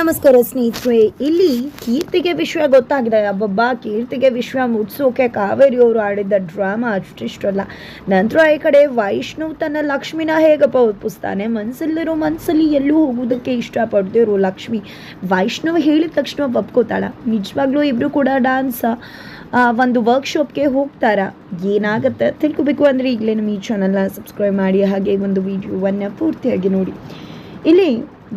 ನಮಸ್ಕಾರ ಸ್ನೇಹಿತರೆ, ಇಲ್ಲಿ ಕೀರ್ತಿಗೆ ವಿಷಯ ಗೊತ್ತಾಗಿದೆ. ಅಬ್ಬಬ್ಬ ಕೀರ್ತಿಗೆ ವಿಶ್ವ ಮುಟ್ಸೋಕೆ ಕಾವೇರಿ ಅವರು ಆಡಿದ್ದ ಡ್ರಾಮಾ ಅಷ್ಟಿಷ್ಟಲ್ಲ. ನಂತರ ಈ ಕಡೆ ವೈಷ್ಣವ್ ತನ್ನ ಲಕ್ಷ್ಮಿನ ಹೇಗಪ್ಪ ಒಪ್ಪಿಸ್ತಾನೆ ಮನಸ್ಸಲ್ಲಿರೋ ಮನಸ್ಸಲ್ಲಿ ಎಲ್ಲೂ ಹೋಗೋದಕ್ಕೆ ಇಷ್ಟಪಡ್ತಿರೋ ಲಕ್ಷ್ಮಿ. ವೈಷ್ಣವ್ ಹೇಳಿದ ತಕ್ಷಣ ಒಪ್ಕೋತಾಳ. ನಿಜವಾಗ್ಲೂ ಇಬ್ರು ಕೂಡ ಡಾನ್ಸ್ ಒಂದು ವರ್ಕ್ಶಾಪ್ಗೆ ಹೋಗ್ತಾರ? ಏನಾಗುತ್ತೆ? ತಿಳ್ಕೊಬೇಕು ಅಂದರೆ ಈಗಲೇ ನಮ್ಮ ಈ ಚಾನಲ್ನ ಸಬ್ಸ್ಕ್ರೈಬ್ ಮಾಡಿ, ಹಾಗೆ ಒಂದು ವಿಡಿಯೋವನ್ನು ಪೂರ್ತಿಯಾಗಿ ನೋಡಿ. ಇಲ್ಲಿ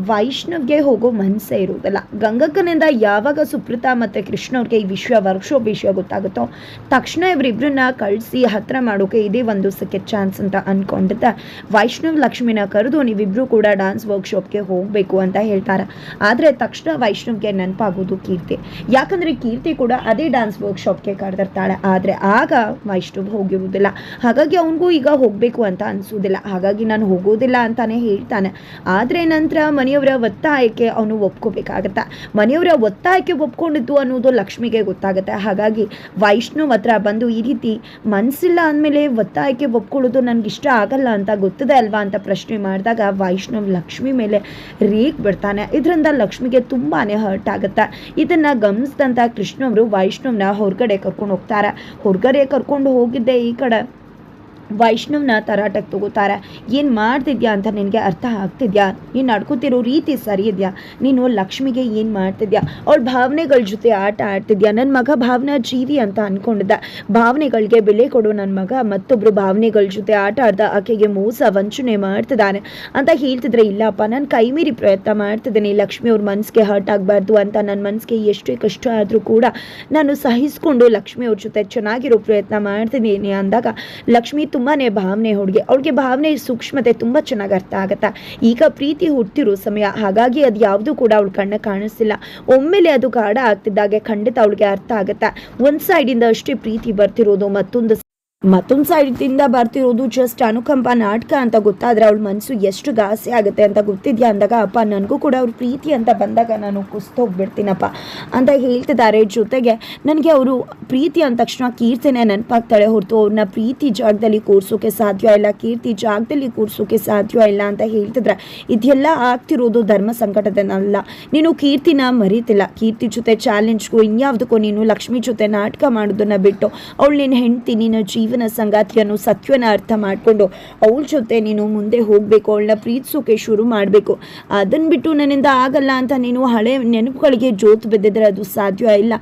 ವೈಷ್ಣವ್ಗೆ ಹೋಗೋ ಮನಸ್ಸೇ ಇರುವುದಿಲ್ಲ ಗಂಗಕ್ಕನಿಂದ ಯಾವಾಗ ಸುಪ್ರತಾ ಮತ್ತು ಕೃಷ್ಣ ಅವ್ರಿಗೆ ಈ ವಿಷಯ ವರ್ಕ್ಶಾಪ್ ವಿಷಯ ಗೊತ್ತಾಗುತ್ತೋ, ತಕ್ಷಣ ಇವರಿಬ್ಬರನ್ನ ಕಳಿಸಿ ಹತ್ರ ಮಾಡೋಕೆ ಇದೇ ಒಂದು ಸೆಕೆಂಡ್ ಚಾನ್ಸ್ ಅಂತ ಅಂದ್ಕೊಂಡಿದ್ದೆ ವೈಷ್ಣವ್ ಲಕ್ಷ್ಮಿನ ಕರೆದು ನೀವಿಬ್ಬರು ಕೂಡ ಡಾನ್ಸ್ ವರ್ಕ್ಶಾಪ್ಗೆ ಹೋಗಬೇಕು ಅಂತ ಹೇಳ್ತಾರೆ. ಆದರೆ ತಕ್ಷಣ ವೈಷ್ಣವ್ಗೆ ನೆನಪಾಗೋದು ಕೀರ್ತಿ. ಯಾಕಂದರೆ ಕೀರ್ತಿ ಕೂಡ ಅದೇ ಡಾನ್ಸ್ ವರ್ಕ್ಶಾಪ್ಗೆ ಕರೆದಿರ್ತಾಳೆ. ಆದರೆ ಆಗ ವೈಷ್ಣವ್ ಹೋಗಿರುವುದಿಲ್ಲ. ಹಾಗಾಗಿ ಅವನಿಗೂ ಈಗ ಹೋಗಬೇಕು ಅಂತ ಅನಿಸೋದಿಲ್ಲ ಹಾಗಾಗಿ ನಾನು ಹೋಗೋದಿಲ್ಲ ಅಂತಾನೆ ಹೇಳ್ತಾನೆ. ಆದರೆ ನಂತರ ಮನೆಯವರ ಒತ್ತಾಯಕ್ಕೆ ಅವನು ಒಪ್ಕೋಬೇಕಾಗತ್ತೆ? ಮನೆಯವರ ಒತ್ತಾಯಕ್ಕೆ ಒಪ್ಕೊಂಡಿದ್ದು ಅನ್ನೋದು ಲಕ್ಷ್ಮಿಗೆ ಗೊತ್ತಾಗುತ್ತೆ. ಹಾಗಾಗಿ ವೈಷ್ಣವ್ ಹತ್ರ ಬಂದು ಈ ರೀತಿ ಮನಸ್ಸಿಲ್ಲ ಅಂದಮೇಲೆ ಒತ್ತಾಯಕ್ಕೆ ಒಪ್ಕೊಳ್ಳೋದು ನನಗೆ ಇಷ್ಟ ಆಗಲ್ಲ ಅಂತ ಗೊತ್ತಿದೆ ಅಲ್ವಾ ಅಂತ ಪ್ರಶ್ನೆ ಮಾಡಿದಾಗ ವೈಷ್ಣವ್ ಲಕ್ಷ್ಮಿ ಮೇಲೆ ರೇಗ್ ಬಿಡ್ತಾನೆ. ಇದರಿಂದ ಲಕ್ಷ್ಮಿಗೆ ತುಂಬಾ ಹರ್ಟ್ ಆಗುತ್ತೆ. ಇದನ್ನು ಗಮನಿಸಿದಂಥ ಕೃಷ್ಣವರು ವೈಷ್ಣವ್ನ ಹೊರಗಡೆ ಕರ್ಕೊಂಡು ಹೋಗ್ತಾರೆ. ಹೊರಗಡೆ ಕರ್ಕೊಂಡು ಹೋಗಿದ್ದೆ ಈ ಕಡೆ ವೈಷ್ಣವ್ನ ತರಾಟಕ್ಕೆ ತಗೋತಾರೆ. ಏನು ಮಾಡ್ತಿದ್ಯಾ ಅಂತ ನಿನಗೆ ಅರ್ಥ ಆಗ್ತಿದ್ಯಾ? ನೀನು ನಡ್ಕೋತಿರೋ ರೀತಿ ಸರಿ ಇದೆಯಾ? ನೀನು ಲಕ್ಷ್ಮಿಗೆ ಏನು ಮಾಡ್ತಿದ್ಯಾ? ಅವ್ಳ ಭಾವನೆಗಳ ಜೊತೆ ಆಟ ಆಡ್ತಿದ್ಯಾ? ನನ್ನ ಮಗ ಭಾವನಾ ಜೀವಿ ಅಂತ ಅಂದ್ಕೊಂಡಿದ್ದ ಭಾವನೆಗಳಿಗೆ ಬೆಲೆ ಕೊಡು ನನ್ನ ಮಗ. ಮತ್ತೊಬ್ಬರು ಭಾವನೆಗಳ ಜೊತೆ ಆಟ ಆಡ್ದ ಆಕೆಗೆ ಮೋಸ ವಂಚನೆ ಮಾಡ್ತಿದ್ದಾನೆ ಅಂತ ಹೇಳ್ತಿದ್ರೆ ಇಲ್ಲಪ್ಪ, ನಾನು ಕೈ ಮೀರಿ ಪ್ರಯತ್ನ ಮಾಡ್ತಿದ್ದೀನಿ. ಲಕ್ಷ್ಮಿ ಅವ್ರ ಮನಸ್ಸಿಗೆ ಹರ್ಟ್ ಆಗಬಾರ್ದು ಅಂತ ನನ್ನ ಮನಸ್ಸಿಗೆ ಎಷ್ಟೇ ಕಷ್ಟ ಆದರೂ ಕೂಡ ನಾನು ಸಹಿಸ್ಕೊಂಡು ಲಕ್ಷ್ಮಿ ಅವ್ರ ಜೊತೆ ಚೆನ್ನಾಗಿರೋ ಪ್ರಯತ್ನ ಮಾಡ್ತಿದ್ದೀನಿ ಅಂದಾಗ ಲಕ್ಷ್ಮಿ ತುಂಬಾ ಭಾವನೆ ಹುಡುಗಿ, ಅವಳಿಗೆ ಭಾವನೆ ಸೂಕ್ಷ್ಮತೆ ತುಂಬ ಚೆನ್ನಾಗಿ ಅರ್ಥ ಆಗುತ್ತಾ. ಈಗ ಪ್ರೀತಿ ಹುಟ್ಟಿರೋ ಸಮಯ, ಹಾಗಾಗಿ ಅದು ಯಾವುದು ಕೂಡ ಅವಳ ಕಣ್ಣ ಕಾಣಿಸ್ತಿಲ್ಲ. ಒಮ್ಮೆಲೆ ಅದು ಗಾಢ ಆಗ್ತಿದ್ದಾಗೆ ಖಂಡಿತ ಅವಳಿಗೆ ಅರ್ಥ ಆಗುತ್ತೆ. ಒಂದು ಸೈಡಿಂದ ಅಷ್ಟೇ ಪ್ರೀತಿ ಬರ್ತಿರೋದು ಮತ್ತೊಂದು ಮತ್ತೊಂದು ಸೈಡಿಂದ ಬರ್ತಿರೋದು ಜಸ್ಟ್ ಅನುಕಂಪ ನಾಟಕ ಅಂತ ಗೊತ್ತಾದ್ರೆ ಅವಳ ಮನಸ್ಸು ಎಷ್ಟು ಗಾಸೆ ಆಗುತ್ತೆ ಅಂತ ಗೊತ್ತಿದ್ಯಾ ಅಂದಾಗ, ಅಪ್ಪ, ನನಗೂ ಕೂಡ ಅವ್ರ ಪ್ರೀತಿ ಅಂತ ಬಂದಾಗ ನಾನು ಕುಸ್ತೋಗ್ಬಿಡ್ತೀನಪ್ಪ ಅಂತ ಹೇಳ್ತಿದ್ದಾರೆ. ಜೊತೆಗೆ ನನಗೆ ಅವರು ಪ್ರೀತಿ ಅಂದ ತಕ್ಷಣ ಕೀರ್ತಿನೇ ನೆನಪಾಗ್ತಾಳೆ ಹೊರತು ಅವ್ರನ್ನ ಪ್ರೀತಿ ಜಾಗದಲ್ಲಿ ಕೂರ್ಸೋಕೆ ಸಾಧ್ಯ ಇಲ್ಲ, ಕೀರ್ತಿ ಜಾಗದಲ್ಲಿ ಕೂರ್ಸೋಕೆ ಸಾಧ್ಯ ಇಲ್ಲ ಅಂತ ಹೇಳ್ತಿದ್ರೆ ಇದೆಲ್ಲ ಆಗ್ತಿರೋದು ಧರ್ಮ ಸಂಕಟದಲ್ಲ ನೀನು ಕೀರ್ತಿನ ಮರೀತಿಲ್ಲ. ಕೀರ್ತಿ ಜೊತೆ ಚಾಲೆಂಜ್ಗೂ ಇನ್ಯಾವುದಕ್ಕೂ ನೀನು ಲಕ್ಷ್ಮಿ ಜೊತೆ ನಾಟಕ ಮಾಡೋದನ್ನ ಬಿಟ್ಟು, ಅವಳು ನಿನ್ನ ಹೆಂಡ್ತಿ, ನಿನ್ನ ಜೀವನ ಸಂಗಾತಿಯನ್ನು ಸತ್ಯನ ಅರ್ಥ ಮಾಡಿಕೊಂಡು ಅವಳ ಜೊತೆ ನೀನು ಮುಂದೆ ಹೋಗಬೇಕು, ಅವಳನ್ನ ಪ್ರೀತಿಸೋಕೆ ಶುರು ಮಾಡಬೇಕು. ಅದನ್ನು ಬಿಟ್ಟು ನನ್ನಿಂದ ಆಗಲ್ಲ ಅಂತ ನೀನು ಹಳೆ ನೆನಪುಗಳಿಗೆ ಜೋತು ಬಿದ್ದಿದ್ರೆ ಅದು ಸಾಧ್ಯ ಇಲ್ಲ.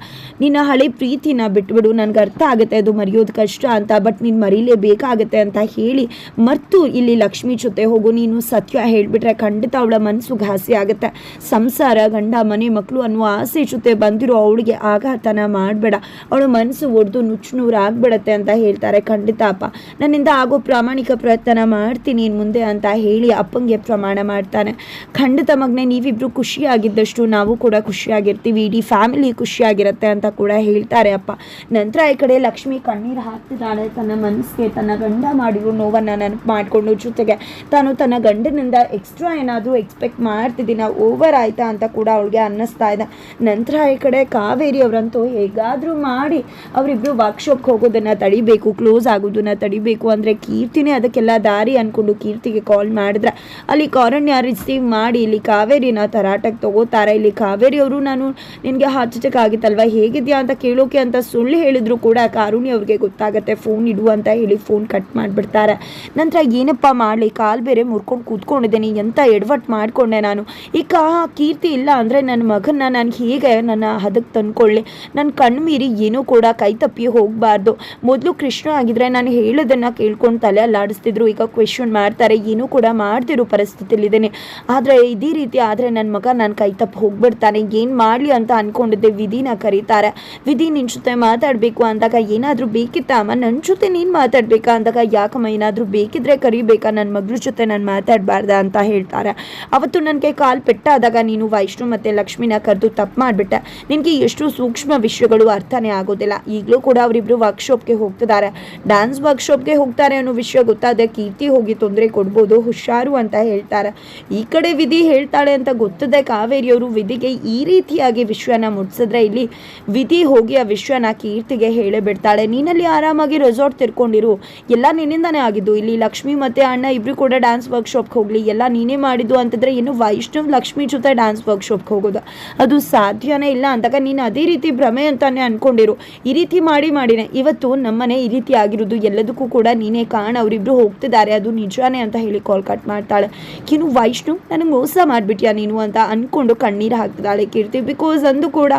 ನಿನ್ನ ಹಳೆ ಪ್ರೀತಿನ ಬಿಟ್ಬಿಡು, ನನಗೆ ಅರ್ಥ ಆಗುತ್ತೆ, ಅದು ಮರೆಯೋದು ಕಷ್ಟ ಅಂತ ಬಟ್ ನೀನು ಮರೀಲೇಬೇಕಾಗತ್ತೆ ಅಂತ ಹೇಳಿ ಮರ್ತು ಇಲ್ಲಿ ಲಕ್ಷ್ಮಿ ಜೊತೆ ಹೋಗು. ನೀನು ಸತ್ಯ ಹೇಳಿಬಿಟ್ರೆ ಖಂಡಿತ ಅವಳ ಮನಸ್ಸು ಘಾಸಿ ಆಗುತ್ತೆ. ಸಂಸಾರ, ಗಂಡ, ಮನೆ ಮಕ್ಕಳು ಅನ್ನುವ ಆಸೆ ಜೊತೆ ಬಂದಿರೋ ಅವಳಿಗೆ ಆಘಾತನ ಮಾಡಬೇಡ. ಅವಳ ಮನಸ್ಸು ಒಡೆದು ನುಚ್ಚು ನೂರು ಅಂತ ಹೇಳ್ತಾರೆ. ಖಂಡಿತ ಅಪ್ಪ. ನನ್ನಿಂದ ಆಗೋ ಪ್ರಾಮಾಣಿಕ ಪ್ರಯತ್ನ ಮಾಡ್ತೀನಿ ಮುಂದೆ ಅಂತ ಹೇಳಿ ಅಪ್ಪಂಗೆ ಪ್ರಮಾಣ ಮಾಡ್ತಾನೆ. ಖಂಡಿತ ಮಗನೇ, ನೀವಿಬ್ರು ಖುಷಿಯಾಗಿದ್ದಷ್ಟು ನಾವು ಕೂಡ ಖುಷಿಯಾಗಿರ್ತೀವಿ, ಇಡೀ ಫ್ಯಾಮಿಲಿ ಖುಷಿಯಾಗಿರುತ್ತೆ ಅಂತ ಕೂಡ ಹೇಳ್ತಾರೆ ಅಪ್ಪ. ನಂತರ ಈ ಕಡೆ ಲಕ್ಷ್ಮಿ ಕಣ್ಣೀರು ಹಾಕ್ತಿದ್ದಾಳೆ. ತನ್ನ ಮನಸ್ಸಿಗೆ ತನ್ನ ಗಂಡ ಮಾಡಿರೋ ನೋವನ್ನು ನೆನಪು ಮಾಡಿಕೊಂಡು ಜೊತೆಗೆ ತಾನು ತನ್ನ ಗಂಡನಿಂದ ಎಕ್ಸ್ಟ್ರಾ ಏನಾದರೂ ಎಕ್ಸ್ಪೆಕ್ಟ್ ಮಾಡ್ತಿದ್ದೀನ ಓವರ್ ಆಯ್ತಾ ಅಂತ ಕೂಡ ಅವಳಿಗೆ ಅನ್ನಿಸ್ತಾ ಇದೆ. ನಂತರ ಈ ಕಡೆ ಕಾವೇರಿ ಅವರಂತೂ ಹೇಗಾದರೂ ಮಾಡಿ ಅವರಿಬ್ಬರು ವರ್ಕ್ಶಾಪ್ಗೆ ಹೋಗೋದನ್ನು ತಡಿಬೇಕು. ಕ್ಲೋಸ್ ಆಗೋದನ್ನ ತಡಿಬೇಕು ಅಂದರೆ ಕೀರ್ತಿನೇ ಅದಕ್ಕೆಲ್ಲ ದಾರಿ ಅಂದ್ಕೊಂಡು ಕೀರ್ತಿಗೆ ಕಾಲ್ ಮಾಡಿದ್ರೆ. ಅಲ್ಲಿ ಕಾರಣ್ಯ ರಿಸೀವ್ ಮಾಡಿ ಇಲ್ಲಿ ಕಾವೇರಿನ ತರಾಟಕ್ಕೆ ತಗೋತಾರೆ. ಇಲ್ಲಿ ಕಾವೇರಿ ಅವರು ನಾನು ನಿನಗೆ ಹಾರ್ಟ್ ಆಗಿತ್ತಲ್ವ ಹೇಗಿದೆಯಾ ಅಂತ ಕೇಳೋಕೆ ಅಂತ ಸುಳ್ಳು ಹೇಳಿದ್ರು ಕೂಡ ಕಾರುಣಿ ಅವ್ರಿಗೆ ಗೊತ್ತಾಗುತ್ತೆ. ಫೋನ್ ಇಡು ಅಂತ ಹೇಳಿ ಫೋನ್ ಕಟ್ ಮಾಡಿಬಿಡ್ತಾರೆ. ನಂತರ ಏನಪ್ಪ ಮಾಡಲಿ? ಕಾಲು ಬೇರೆ ಮುರ್ಕೊಂಡು ಕೂತ್ಕೊಂಡಿದ್ದೀನಿ. ಎಂತ ಎಡವಟ್ ಮಾಡಿಕೊಂಡೆ ನಾನು? ಈಗ ಕೀರ್ತಿ ಇಲ್ಲ ಅಂದರೆ ನನ್ನ ಮಗನ ನಾನು ಹೇಗೆ ನನ್ನ ಹದಕ್ಕೆ ತಂದ್ಕೊಳ್ಳಿ? ನನ್ನ ಕಣ್ಣು ಮೀರಿ ಏನೂ ಕೂಡ ಕೈ ತಪ್ಪಿ ಹೋಗಬಾರ್ದು. ಮೊದಲು ಕೃಷ್ಣ ಆಗಿದ್ರೆ ನಾನು ಹೇಳೋದನ್ನು ಕೇಳ್ಕೊಂಡು ತಲೆ ಅಲ್ಲಾಡಿಸ್ತಿದ್ರು. ಈಗ ಕ್ವೆಶನ್ ಮಾಡ್ತಾರೆ. ಏನೂ ಕೂಡ ಮಾಡ್ತಿರೋ ಪರಿಸ್ಥಿತಿಲಿದ್ದೇನೆ ಆದರೆ ಇದೇ ರೀತಿ ಆದರೆ ನನ್ನ ಮಗ ನನ್ನ ಕೈ ತಪ್ಪು ಹೋಗ್ಬಿಡ್ತಾನೆ. ಏನು ಮಾಡಲಿ ಅಂತ ಅಂದ್ಕೊಂಡಿದ್ದೆ ವಿಧಿನ ಕರೀತಾರೆ. ವಿಧಿ ನಿನ್ನ ಜೊತೆ ಮಾತಾಡಬೇಕು ಅಂದಾಗ ಏನಾದರೂ ಬೇಕಿತ್ತಾ ಅಮ್ಮ? ನನ್ನ ಜೊತೆ ನೀನು ಮಾತಾಡಬೇಕಾ ಅಂದಾಗ ಯಾಕಮ್ಮ ಏನಾದರೂ ಬೇಕಿದ್ರೆ ಕರಿಬೇಕಾ? ನನ್ನ ಮಗಳ ಜೊತೆ ನಾನು ಮಾತಾಡಬಾರ್ದ ಅಂತ ಹೇಳ್ತಾರೆ. ಅವತ್ತು ನನಗೆ ಕಾಲ್ ಪೆಟ್ಟಾದಾಗ ನೀನು ವೈಷ್ಣು ಮತ್ತು ಲಕ್ಷ್ಮಿನ ಕರೆದು ತಪ್ಪು ಮಾಡಿಬಿಟ್ಟೆ. ನಿನಗೆ ಎಷ್ಟು ಸೂಕ್ಷ್ಮ ವಿಷಯಗಳು ಅರ್ಥನೇ ಆಗೋದಿಲ್ಲ. ಈಗಲೂ ಕೂಡ ಅವರಿಬ್ಬರು ವರ್ಕ್ಶಾಪ್ಗೆ ಹೋಗ್ತಿದ್ದಾರೆ. ಡ್ಯಾನ್ಸ್ ವರ್ಕ್ಶಾಪ್ಗೆ ಹೋಗ್ತಾರೆ ಅನ್ನೋ ವಿಷಯ ಗೊತ್ತಾದ ಕೀರ್ತಿ ಹೋಗಿ ತೊಂದರೆ ಕೊಡ್ಬೋದು, ಹುಷಾರು ಅಂತ ಹೇಳ್ತಾರೆ. ಈ ಕಡೆ ವಿಧಿ ಹೇಳ್ತಾಳೆ ಅಂತ ಗೊತ್ತದೆ, ಕಾವೇರಿಯವರು ವಿಧಿಗೆ ಈ ರೀತಿಯಾಗಿ ವಿಶ್ವನ ಮುಟ್ಸಿದ್ರೆ ಇಲ್ಲಿ ವಿಧಿ ಹೋಗಿ ಆ ವಿಶ್ವನ ಕೀರ್ತಿಗೆ ಹೇಳೇ ಬಿಡ್ತಾಳೆ. ನೀನಲ್ಲಿ ಆರಾಮಾಗಿ ರೆಸಾರ್ಟ್ ತಿರ್ಕೊಂಡಿರು, ಎಲ್ಲ ನಿನ್ನಿಂದಾನೇ ಆಗಿದ್ದು. ಇಲ್ಲಿ ಲಕ್ಷ್ಮಿ ಮತ್ತೆ ಅಣ್ಣ ಇಬ್ರು ಕೂಡ ಡ್ಯಾನ್ಸ್ ವರ್ಕ್ಶಾಪ್ಗೆ ಹೋಗ್ಲಿ, ಎಲ್ಲ ನೀನೇ ಮಾಡಿದ್ದು ಅಂತಂದ್ರೆ ಏನು ವೈಷ್ಣವ್ ಲಕ್ಷ್ಮಿ ಜೊತೆ ಡ್ಯಾನ್ಸ್ ವರ್ಕ್ಶಾಪ್ಗೆ ಹೋಗೋದು. ಅದು ಸಾಧ್ಯನೇ ಇಲ್ಲ ಅಂದಾಗ ನೀನು ಅದೇ ರೀತಿ ಭ್ರಮೆ ಅಂತಾನೆ ಅನ್ಕೊಂಡಿರು. ಈ ರೀತಿ ಮಾಡಿ ಮಾಡಿನೇ. ಇವತ್ತು ನಮ್ಮನೆ ಈ ರೀತಿ ಆಗಿರೋದು, ಎಲ್ಲದಕ್ಕೂ ಕೂಡ ನೀನೇ ಕಾರಣ. ಅವರಿಬ್ರು ಹೋಗ್ತಿದ್ದಾರೆ. ಅದು ನಿಜಾನೇ ಅಂತ ಹೇಳಿ ಕಾಲ್ ಕಟ್ ಮಾಡ್ತಾಳೆ. ಇನ್ನು ವೈಷ್ಣು, ನನಗೆ ಮೋಸ ಮಾಡಿಬಿಟ್ಯಾ ನೀನು? ಅಂತ ಅಂದ್ಕೊಂಡು ಕಣ್ಣೀರು ಹಾಕ್ತಿದ್ದಾಳೆ ಕೀರ್ತಿ. ಬಿಕಾಸ್ ಅಂದು ಕೂಡ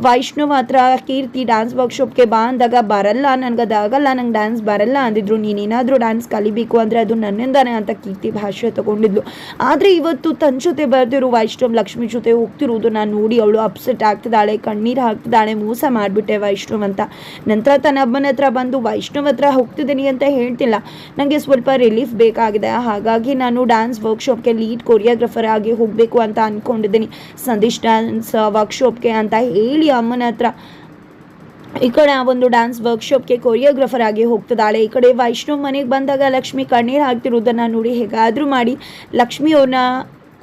ವೈಷ್ಣು ಮಾತ್ರ, ಕೀರ್ತಿ ಡ್ಯಾನ್ಸ್ ವರ್ಕ್ಶಾಪ್ಗೆ ಬಾ ಅಂದಾಗ ಬರಲ್ಲ. ನನಗೆ ಅದಾಗಲ್ಲ ನಂಗೆ ಡ್ಯಾನ್ಸ್ ಬರಲ್ಲ ಅಂದಿದ್ರು. ನೀನೇನಾದರೂ ಡ್ಯಾನ್ಸ್ ಕಲಿಬೇಕು ಅಂದರೆ ಅದು ನನ್ನಿಂದಾನೆ ಅಂತ ಕೀರ್ತಿ ಭಾಷೆ ತಗೊಂಡಿದ್ಲು. ಆದರೆ ಇವತ್ತು ತನ್ನ ಜೊತೆ ಬರ್ತಿರೋ ವೈಷ್ಣವ್ ಲಕ್ಷ್ಮಿ ಜೊತೆ ಹೋಗ್ತಿರೋದು ನಾನು ನೋಡಿ ಅವಳು ಅಪ್ಸೆಟ್ ಆಗ್ತಿದ್ದಾಳೆ, ಕಣ್ಣೀರು ಹಾಕ್ತಿದ್ದಾಳೆ, ಮೋಸ ಮಾಡಿಬಿಟ್ಟೆ ವೈಷ್ಣವ್ ಅಂತ. ನಂತರ ತನ್ನ ಅಮ್ಮನ ಹತ್ರ ಬಂದು ವೈಷ್ಣವ್ ಹತ್ರ ಹೋಗ್ತಿದ್ದೀನಿ ಅಂತ ಹೇಳ್ತಿಲ್ಲ. ನನಗೆ ಸ್ವಲ್ಪ ರಿಲೀಫ್ ಬೇಕಾಗಿದೆ. ಹಾಗಾಗಿ ನಾನು ಡ್ಯಾನ್ಸ್ ವರ್ಕ್ಶಾಪ್ಗೆ ಲೀಡ್ ಕೊರಿಯೋಗ್ರಫರ್ ಆಗಿ ಹೋಗಬೇಕು ಅಂತ ಅಂದ್ಕೊಂಡಿದ್ದೀನಿ ಸಂದೇಶ್ ಡ್ಯಾನ್ಸ್ ವರ್ಕ್ಶಾಪ್ಗೆ ಅಂತ ಹೇಳಿ ಅಮ್ಮನ ಹತ್ರ. ಈ ಕಡೆ ಆ ಒಂದು ಡ್ಯಾನ್ಸ್ ವರ್ಕ್ಶಾಪ್ಗೆ ಕೊರಿಯೋಗ್ರಫರ್ ಆಗಿ ಹೋಗ್ತದಾಳೆ ಈ ಕಡೆ ವೈಷ್ಣವ್ ಮನೆಗೆ ಬಂದಾಗ ಲಕ್ಷ್ಮಿ ಕಣ್ಣೀರು ಹಾಕ್ತಿರೋದನ್ನು ನೋಡಿ ಹೇಗಾದರೂ ಮಾಡಿ ಲಕ್ಷ್ಮಿ ಅವ್ರನ್ನ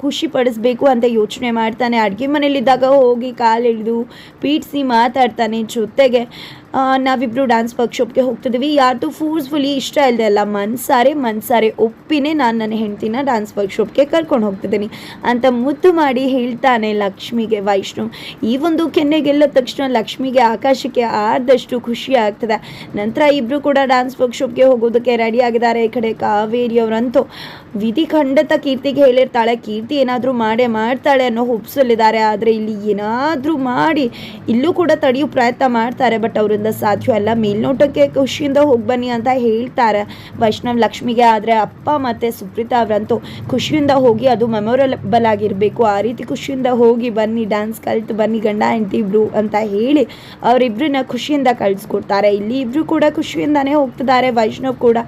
ಖುಷಿ ಪಡಿಸ್ಬೇಕು ಅಂತ ಯೋಚನೆ ಮಾಡ್ತಾನೆ. ಅಡುಗೆ ಮನೇಲಿದ್ದಾಗ ಹೋಗಿ ಕಾಲು ಎಳೆದು ಪೀಡಿಸಿ ಮಾತಾಡ್ತಾನೆ ಜೊತೆಗೆ. ನಾವಿಬ್ರು ಡ್ಯಾನ್ಸ್ ವರ್ಕ್ಶಾಪ್ಗೆ ಹೋಗ್ತಿದ್ದೀವಿ ಯಾರ್ದು ಫೋರ್ಸ್ಫುಲಿ ಇಷ್ಟ ಇಲ್ಲದೆ ಅಲ್ಲ ಮನ್ಸಾರೆ ಮನ್ಸಾರೆ ಒಪ್ಪಿನೇ ನಾನು ನನ್ನ ಹೆಂಡ್ತಿನ ಡ್ಯಾನ್ಸ್ ವರ್ಕ್ಶಾಪ್ಗೆ ಕರ್ಕೊಂಡು ಹೋಗ್ತಿದ್ದೀನಿ ಅಂತ ಮುದ್ದು ಮಾಡಿ ಹೇಳ್ತಾನೆ ಲಕ್ಷ್ಮಿಗೆ, ವೈಷ್ಣು. ಈ ಒಂದು ಕೆನ್ನೆ ಗೆಲ್ಲದ ತಕ್ಷಣ ಲಕ್ಷ್ಮಿಗೆ ಆಕಾಶಕ್ಕೆ ಆದಷ್ಟು ಖುಷಿ ಆಗ್ತದೆ. ನಂತರ ಇಬ್ಬರು ಕೂಡ ಡ್ಯಾನ್ಸ್ ವರ್ಕ್ಶಾಪ್ಗೆ ಹೋಗೋದಕ್ಕೆ ರೆಡಿ ಆಗಿದ್ದಾರೆ ಈ ಕಡೆ ಕಾವೇರಿ ಅವರಂತೂ. ವಿಧಿ ಖಂಡತ ಕೀರ್ತಿಗೆ ಹೇಳಿರ್ತಾಳೆ. ಕೀರ್ತಿ ಏನಾದರೂ ಮಾಡೇ ಮಾಡ್ತಾಳೆ ಅನ್ನೋ ಹುಬ್ಸಲ್ಲಿದ್ದಾರೆ ಆದರೆ ಇಲ್ಲಿ ಏನಾದರೂ ಮಾಡಿ, ಇಲ್ಲೂ ಕೂಡ ತಡೆಯೋ ಪ್ರಯತ್ನ ಮಾಡ್ತಾರೆ. ಬಟ್ ಅವರಿಂದ ಸಾಧ್ಯ ಅಲ್ಲ. ಮೇಲ್ನೋಟಕ್ಕೆ ಖುಷಿಯಿಂದ ಹೋಗಿ ಬನ್ನಿ ಅಂತ ಹೇಳ್ತಾರೆ ವೈಷ್ಣವ್ ಲಕ್ಷ್ಮಿಗೆ. ಆದರೆ ಅಪ್ಪ ಮತ್ತು ಸುಪ್ರೀತಾ ಅವರಂತೂ ಖುಷಿಯಿಂದ ಹೋಗಿ ಅದು ಮೆಮೊರಬಲ್ ಆಗಿರಬೇಕು. ಆ ರೀತಿ ಖುಷಿಯಿಂದ ಹೋಗಿ ಬನ್ನಿ ಡ್ಯಾನ್ಸ್ ಕಲಿತು ಬನ್ನಿ, ಗಂಡ, ಹೆಂಡತಿ ಇಬ್ಬರು ಅಂತ ಹೇಳಿ ಅವರಿಬ್ಬರನ್ನ ಖುಷಿಯಿಂದ ಕಳಿಸ್ಕೊಡ್ತಾರೆ. ಇಲ್ಲಿ ಇಬ್ಬರು ಕೂಡ ಖುಷಿಯಿಂದಾನೇ ಹೋಗ್ತಿದ್ದಾರೆ. ವೈಷ್ಣವ್ ಕೂಡ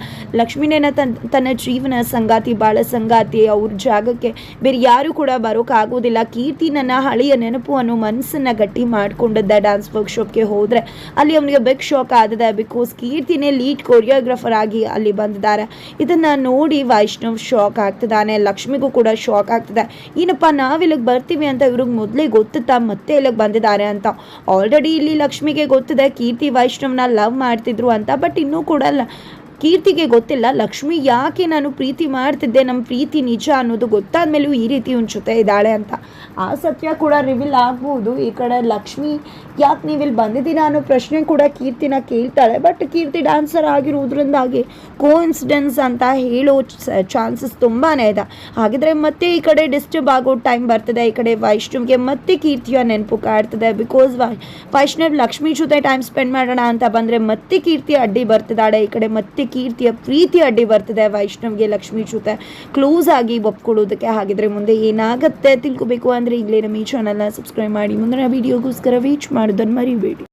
ಲಕ್ಷ್ಮಿನೇನ ತನ್, ತನ್ನ ಜೀವನ ಸಂಗಾತಿ, ಬಾಳ ಸಂಗಾತಿ, ಅವ್ರ ಜಾಗಕ್ಕೆ ಬೇರೆ ಯಾರು ಕೂಡ ಬರೋಕ್ಕಾಗೋದಿಲ್ಲ ಕೀರ್ತಿ ನನ್ನ ಹಳೆಯ ನೆನಪು ಅನ್ನೋ ಮನಸ್ಸನ್ನ ಗಟ್ಟಿ ಮಾಡ್ಕೊಂಡಿದ್ದ ಡ್ಯಾನ್ಸ್ ವರ್ಕ್ಶಾಪ್ಗೆ ಹೋದರೆ ಅಲ್ಲಿ ಅವನಿಗೆ ಬೆಗ್ ಶಾಕ್ ಆದಿದೆ ಬಿಕಾಸ್ ಕೀರ್ತಿನೇ ಲೀಡ್ ಕೊರಿಯೋಗ್ರಾಫರ್ ಆಗಿ ಅಲ್ಲಿ ಬಂದಿದ್ದಾರೆ. ಇದನ್ನು ನೋಡಿ ವೈಷ್ಣವ್ ಶಾಕ್ ಆಗ್ತಿದ್ದಾನೆ, ಲಕ್ಷ್ಮಿಗೂ ಕೂಡ ಶಾಕ್ ಆಗ್ತಿದೆ. ಏನಪ್ಪ, ನಾವು ಇಲ್ಲಿಗೆ ಬರ್ತೀವಿ ಅಂತ ಇವ್ರಿಗೆ ಮೊದಲೇ ಗೊತ್ತುತ್ತಾ? ಮತ್ತೆ ಇಲ್ಲಿಗೆ ಬಂದಿದ್ದಾರೆ ಅಂತ. ಆಲ್ರೆಡಿ ಇಲ್ಲಿ ಲಕ್ಷ್ಮಿಗೆ ಗೊತ್ತಿದೆ, ಕೀರ್ತಿ ವೈಷ್ಣವ್ನ ಲವ್ ಮಾಡ್ತಿದ್ರು ಅಂತ ಬಟ್ ಇನ್ನೂ ಕೂಡ ಕೀರ್ತಿಗೆ ಗೊತ್ತಿಲ್ಲ. ಲಕ್ಷ್ಮಿ ಯಾಕೆ ನಾನು ಪ್ರೀತಿ ಮಾಡ್ತಿದ್ದೆ? ನಮ್ಮ ಪ್ರೀತಿ ನಿಜ ಅನ್ನೋದು ಗೊತ್ತಾದ ಮೇಲೂ ಈ ರೀತಿ ಉಂಚುತ್ತೆ ಇದ್ದಾಳೆ ಅಂತ. ಆ ಸತ್ಯ ಕೂಡ ರಿವೀಲ್ ಆಗ್ಬೋದು. ಈ ಕಡೆ ಲಕ್ಷ್ಮಿ ಯಾಕೆ ನೀವು ಇಲ್ಲಿ ಬಂದಿದ್ದೀರಾ ಅನ್ನೋ ಪ್ರಶ್ನೆ ಕೂಡ ಕೀರ್ತಿನ ಕೇಳ್ತಾಳೆ. ಬಟ್ ಕೀರ್ತಿ ಡ್ಯಾನ್ಸರ್ ಆಗಿರೋದ್ರಿಂದಾಗಿ ಕೋಇನ್ಸಿಡೆನ್ಸ್ ಅಂತ ಹೇಳೋ ಚಾನ್ಸಸ್ ತುಂಬಾ ಇದೆ. ಹಾಗಿದ್ರೆ ಮತ್ತೆ ಈ ಕಡೆ ಡಿಸ್ಟರ್ಬ್ ಆಗೋ ಟೈಮ್ ಬರ್ತದೆ. ಈ ಕಡೆ ವೈಷ್ಣವ್ಗೆ ಮತ್ತೆ ಕೀರ್ತಿಯ ನೆನಪು ಕಾಡ್ತದೆ. ಬಿಕಾಸ್ ವೈಷ್ಣವ್ ಲಕ್ಷ್ಮಿ ಜೊತೆ ಟೈಮ್ ಸ್ಪೆಂಡ್ ಮಾಡೋಣ ಅಂತ ಬಂದರೆ ಮತ್ತೆ ಕೀರ್ತಿ ಅಡ್ಡಿ ಬರ್ತಿದ್ದಾಳೆ. ಈ ಕಡೆ ಮತ್ತೆ ಕೀರ್ತಿಯ ಪ್ರೀತಿ ಅಡ್ಡಿ ಬರ್ತದೆ ವೈಷ್ಣವ್ಗೆ ಲಕ್ಷ್ಮಿ ಜೊತೆ. ಕ್ಲೋಸ್ ಆಗಿ ಒಪ್ಕೊಳ್ಳೋದಕ್ಕೆ ಹಾಗಿದ್ರೆ ಮುಂದೆ ಏನಾಗುತ್ತೆ ತಿಳ್ಕೊಬೇಕು ಅಂದರೆ ಈಗಲೇ ನಮ್ಮ ಈ ಚಾನಲ್ನ ಸಬ್ಸ್ಕ್ರೈಬ್ ಮಾಡಿ. ಮುಂದಿನ ವೀಡಿಯೋಗೋಸ್ಕರ ವೀಚ್ ಮಾಡೋದನ್ನು ಮರಿಬೇಡಿ.